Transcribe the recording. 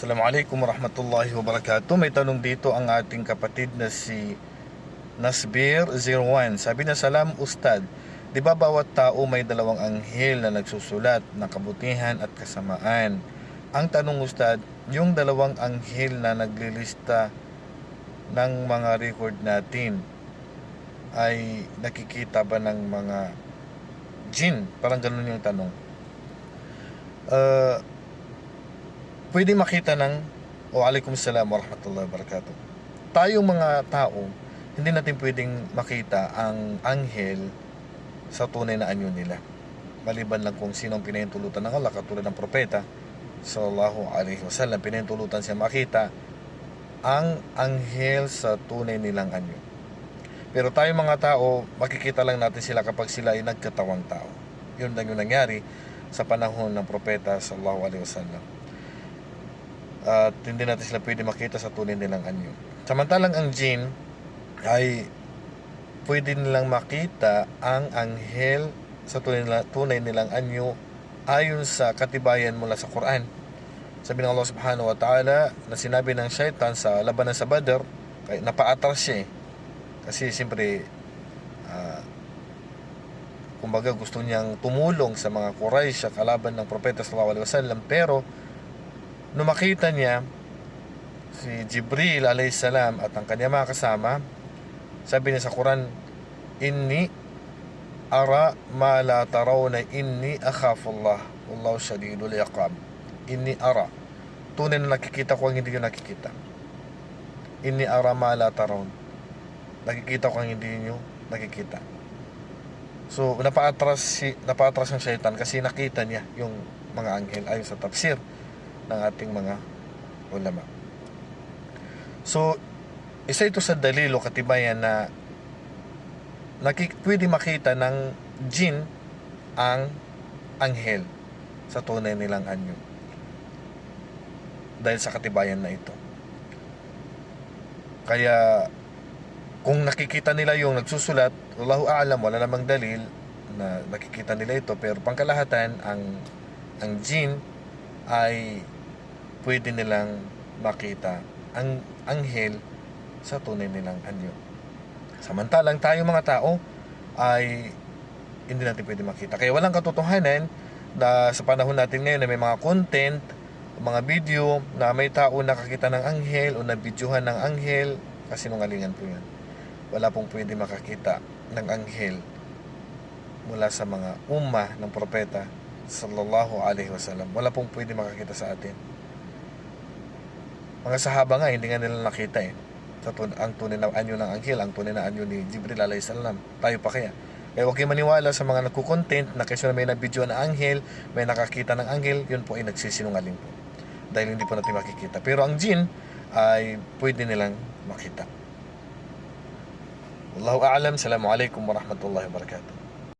Assalamualaikum warahmatullahi wabarakatuh. May tanong dito ang ating kapatid na si Nasbir01. Sabi na, Salam Ustad, di ba bawat tao may dalawang anghel na nagsusulat ng kabutihan at kasamaan? Ang tanong Ustad, yung dalawang anghel na naglilista ng mga record natin ay nakikita ba ng mga jinn? Parang ganun yung tanong. Uh, pwede makita ng o alaikum salam wa rahmatullahi wa barakatuh. Tayong mga tao, hindi natin pwedeng makita ang anghel sa tunay na anyo nila. Maliban lang kung sino ang pinahintulutan ng Allah, katulad ng propeta, sallallahu alaihi wasallam, pinahintulutan siya makita ang anghel sa tunay nilang anyo. Pero tayong mga tao, makikita lang natin sila kapag sila ay nagkatawang tao. Yun lang yung nangyari sa panahon ng propeta sallallahu alaihi wasallam at hindi natin sila pwede makita sa tunay nilang anyo. Samantalang ang jinn ay pwede nilang makita ang anghel sa tunay, nila, tunay nilang anyo ayon sa katibayan mula sa Quran. Sabi ng Allah subhanahu wa ta'ala na sinabi ng shaitan sa labanan sa Badr, kaya napaatras siya eh. Kasi siyempre, uh, kumbaga gusto niyang tumulong sa mga Quraysh sa kalaban ng Propeta sallallahu alaihi wasallam pero nung makita niya si Jibril alayhi salam at ang kanyang mga kasama, sabi niya sa Quran, Inni ara ma la tarawna inni akhafullah wallahu shadidul iqab. Inni ara. Tunay na nakikita ko ang hindi nyo nakikita. Inni ara ma la tarawna. Nakikita ko ang hindi nyo nakikita. So, napaatras si napaatras ng shaitan kasi nakita niya yung mga anghel ayon sa tafsir ng ating mga ulama. So, isa ito sa dalilo katibayan na nakik pwede makita ng jin ang anghel sa tunay nilang anyo. Dahil sa katibayan na ito. Kaya kung nakikita nila yung nagsusulat, Allahu a'lam, wala namang dalil na nakikita nila ito, pero pangkalahatan ang ang jin ay pwede nilang makita ang anghel sa tunay nilang anyo. Samantalang tayo mga tao ay hindi natin pwede makita. Kaya walang katotohanan na sa panahon natin ngayon na may mga content, mga video na may tao nakakita ng anghel o nabidyohan ng anghel, kasi nungalingan po yan. Wala pong pwede makakita ng anghel mula sa mga umma ng propeta sallallahu alaihi wasallam. Wala pong pwede makakita sa atin. Mga sahaba nga, hindi nga nila nakita eh. Sa tun- ang tunay na anyo ng anghel, ang tunay na anyo ni Jibril alayhi salam. Tayo pa kaya. Kaya huwag kayong maniwala sa mga nagkukontent na kasi may nabidyo na anghel, may nakakita ng anghel, yun po ay nagsisinungaling po. Dahil hindi po natin makikita. Pero ang jinn ay pwede nilang makita. Wallahu a'lam. Assalamualaikum warahmatullahi wabarakatuh.